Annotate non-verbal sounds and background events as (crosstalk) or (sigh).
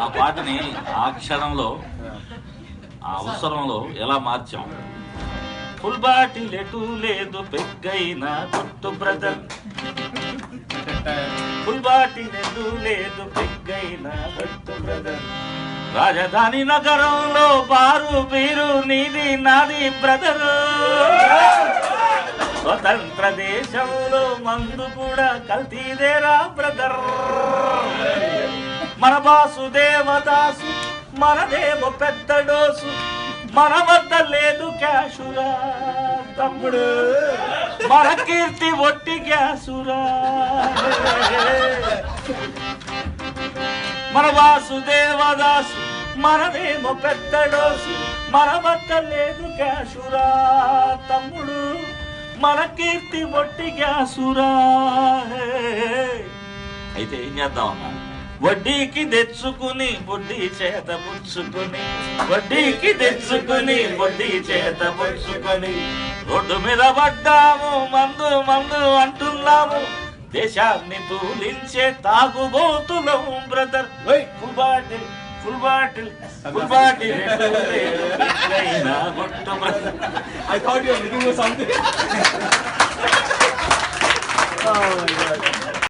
ఆ పాటని ఆ క్షణంలో ఆ అవసరంలో ఎలా మార్చాం? ఫుల్ బాటిల్ ఎటు లేదు పెగ్గైన కొట్టు బ్రదర్. ఫుల్ బాటిల్ ఎటు లేదు పెగ్గైన కొట్టు బ్రదర్. రాజధాని నగరంలో బారు బీరు నీది నాది బ్రదర్. స్వతంత్ర దేశంలో మందు కూడా కల్తీదేరా బ్రదర్. మన బాసు దేవదాసు మనదేమో పెద్ద డోసు మన వద్ద లేదు క్యాషురా తమ్ముడు. మన కీర్తి ఒట్టి గ్యాసురా. మన వాసుదేవదాసు మనదేమో పెద్ద డోసు మన వద్ద లేదు క్యాషురా తమ్ముడు. మన కీర్తి ఒట్టి గ్యాసురా. అయితే ఏం చేద్దాం అన్నా వడ్డీకి తెచ్చుకుని వడ్డీ చేత పుచ్చుకుని వడ్డీకి తెచ్చుకుని వడ్డీ చేత పుచ్చుకుని రోడ్డు మీద పడ్డాము మందు మందు అంటున్నాము. దేశాన్ని తూలించే తాగుబోతులం brother. Full bottle full bottle full bottle కొట్టు బ్రదర్ I thought you (laughs)